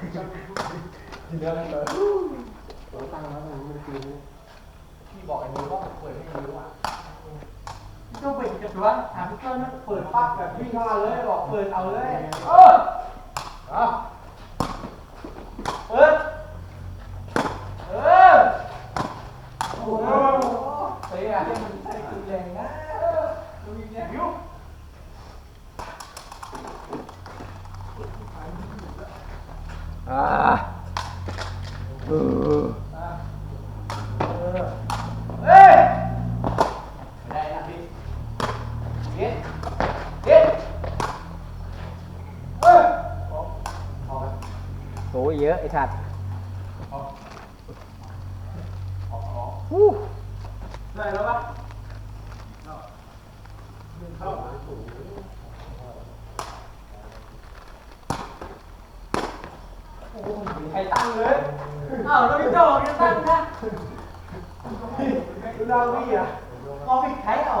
เรื่องเลยเราตั้งแล้วมันไม่ได้คืนพี่บอกไอ้นิ้ว่าเปิดให้รู้วอะก็เปิดจับตัวถามพี่เจ้านั่นเปิดปั๊บแบบวิ่งเข้ามาเลยบอกเปิดเอาเลย เออเอาเปิด เออ โอ้โหเตะอะที่มันใช้ปืนแรงนะดูอีกเนี่ยนิ้ว อ่าเออเฮ้ยไม่ได้นะพี่เด็ดเด็ดเฮ้ยออกออกไหมโอ้เยอะไอ้สัตว์ออกออกออกฮู้ได้แล้วปะ ใครตั้งเลยอ้าวแล้วพี่โจ้ยังตั้งนะดูดาวพี่อะมองผิดใครอะเอา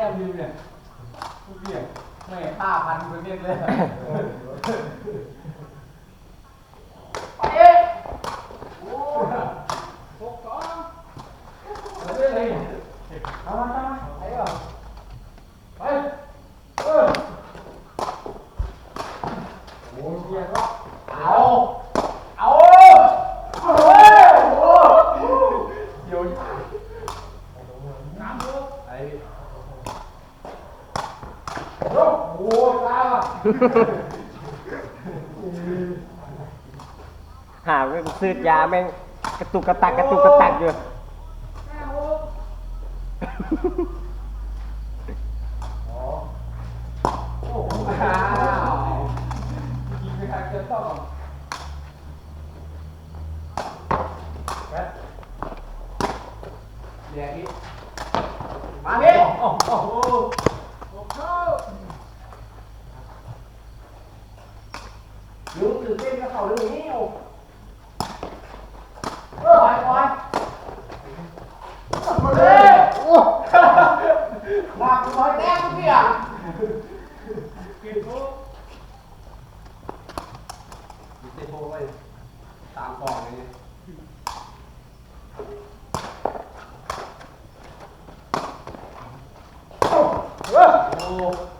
แก้มดีเนี่ยทุกเรียกแม่ฆ่าพันคนเรียกเลยไปเอ้ยโอ้หกสองเอาไปเลยเอามาเอามาไปก่อนไปเออ โอ้ยเบียร์ก็เอา เอาโอ้ยโอ้เดี๋ยว น้ำลูก ไอ้โอ้โหตาอะหาแม่งซื้อยาแม่งกระตุกกระตักกระตุกกระตักอยู่หน้า nào lừa nhiều ơ hỏi coi. Làm cái nói đen kìa kịp thôi kịp tay hô vậy tạm còn này. Oh.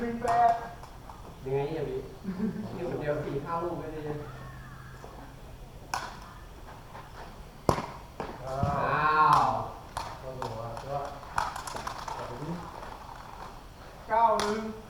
หนึ่งแปดยังไงอย่างนี้นี่คนเดียวสี่ห้าลูกไม่ได้เลยอ้าวก็รู้ว่าว่าเก้าหนึ่งเด็กจะเดิน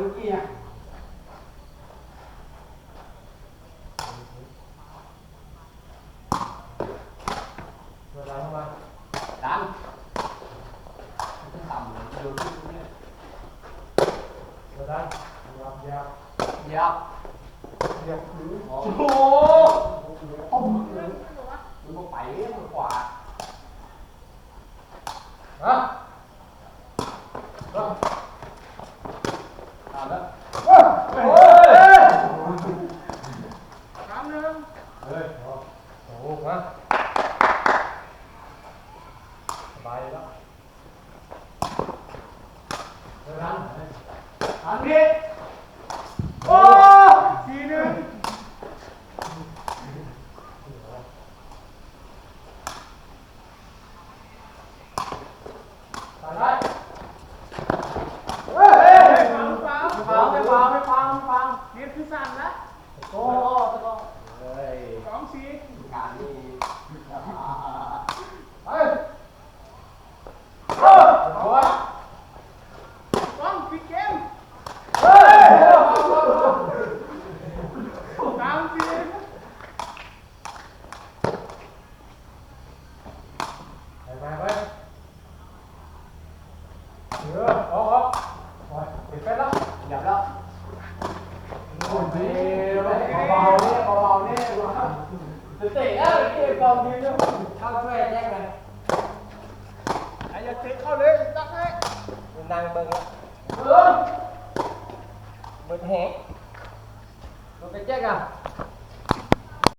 hướng kia. Đánh dạ. cái tầm này rồi đây dọc dọc dọc dọc đứng không đứng có bảy một quả hả? Rồi อันนี้โอ้ทีหนึ่งเฮ้ยเฮ้ยฟังฟังฟังไม่ฟังไม่ฟังไม่ฟังเรียนที่สามนะโอ้ như nó thao thuê chắc là anh giờ chị không lên tắt hết mình đang bừng lắm bừng mình hẹn mình phải chắc à?